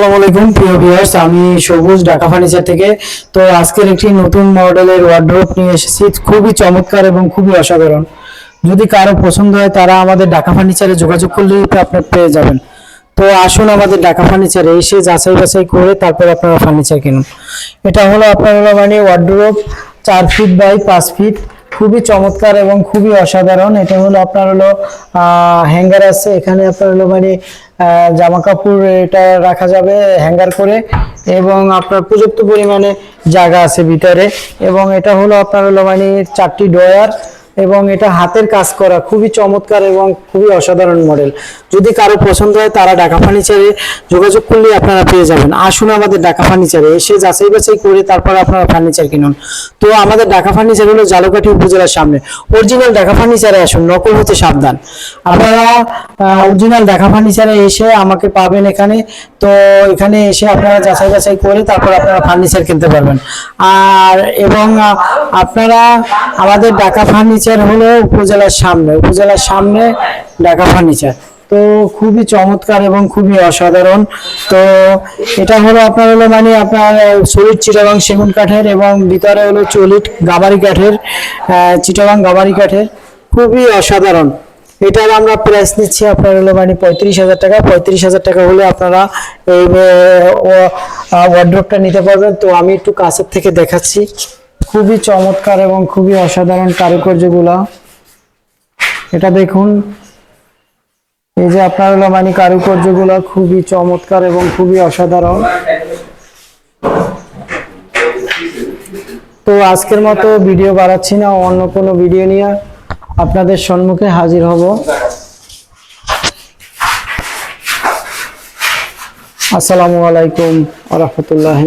আসসালামু আলাইকুম, প্রিয় ভিউয়ার্স আমি সবুজ ঢাকা ফার্নিচার থেকে। তো আজকের একটি নতুন মডেলের ওয়ার্ড্রোপ নিয়ে এসেছি, খুবই চমৎকার এবং খুবই অসাধারণ। যদি কারও পছন্দ হয়, তারা আমাদের ঢাকা ফার্নিচারে যোগাযোগ করলেই আপনার পেয়ে যাবেন। তো আসুন আমাদের ঢাকা ফার্নিচারে এসে যাচাই বাছাই করে তারপর আপনারা ফার্নিচার কিনুন। এটা হলো আপনার মানে ওয়ার্ড্রোপ চার ফিট বাই পাঁচ ফিট খুবই চমৎকার এবং খুবই অসাধারণ। এটা হলো আপনার হলো হ্যাঙ্গার আছে। এখানে আপনার হলো মানে জামা কাপড় এটা রাখা যাবে হ্যাঙ্গার করে এবং আপনার পর্যাপ্ত পরিমাণে জায়গা আছে ভিতরে। এবং এটা হলো আপনার হলো মানে চারটি ডয়ার এবং এটা হাতের কাজ করা খুবই চমৎকার এবং খুবই অসাধারণ মডেল। যদি কারও পছন্দ হয় তারা ঢাকা ফার্নিচারে যোগাযোগ করলে আপনারা পেয়ে যাবেন। আসুন আমাদের ঢাকা ফার্নিচারে এসে যাচাই বাছাই করে তারপর আপনারা ফার্নিচার কিনুন। তো আমাদের ঢাকা ফার্নিচার হলো জালকাঠি উপজেলার সামনে। অরিজিনাল ঢাকা ফার্নিচারে আসুন, নকল হতে সাবধান। আপনারা অরিজিনাল ঢাকা ফার্নিচারে এসে আমাকে পাবেন এখানে। তো এখানে এসে আপনারা যাচাই বাছাই করে তারপর আপনারা ফার্নিচার কিনতে পারবেন। আর, এবং আপনারা আমাদের ঢাকা ফার্নিচার হলো উপজেলার সামনে উপজেলার সামনে ঢাকা ফার্নিচার। তো খুবই চমৎকার এবং খুবই অসাধারণ। তো এটা হলো আপনার হলো মানে আপনার সলিড চিটাগাং সেগুন কাঠের এবং ভিতরে হলো চলিট গাবারি কাঠের চিটাগাং গাবারি কাঠের। খুবই অসাধারণ। এটার আমরা প্রাইস নিচ্ছি আপনার হলো মানে পঁয়ত্রিশ হাজার টাকা। পঁয়ত্রিশ হাজার টাকা হলে আপনারা এই ওয়ার্ড্রপটা নিতে পারবেন। তো আমি একটু কাছের থেকে দেখাচ্ছি। খুবই চমৎকার এবং খুবই অসাধারণ কারুকার্যগুলা। এটা দেখুন। এই যে আপনার হলো মানে কারুকার্যগুলো খুবই চমৎকার এবং খুবই অসাধারণ। তো আজকের মতো ভিডিও বাড়াচ্ছি না, অন্য কোনো ভিডিও নিয়ে আপনাদের সম্মুখে হাজির হব। আসসালামু আলাইকুম আ রহমতুল্লাহ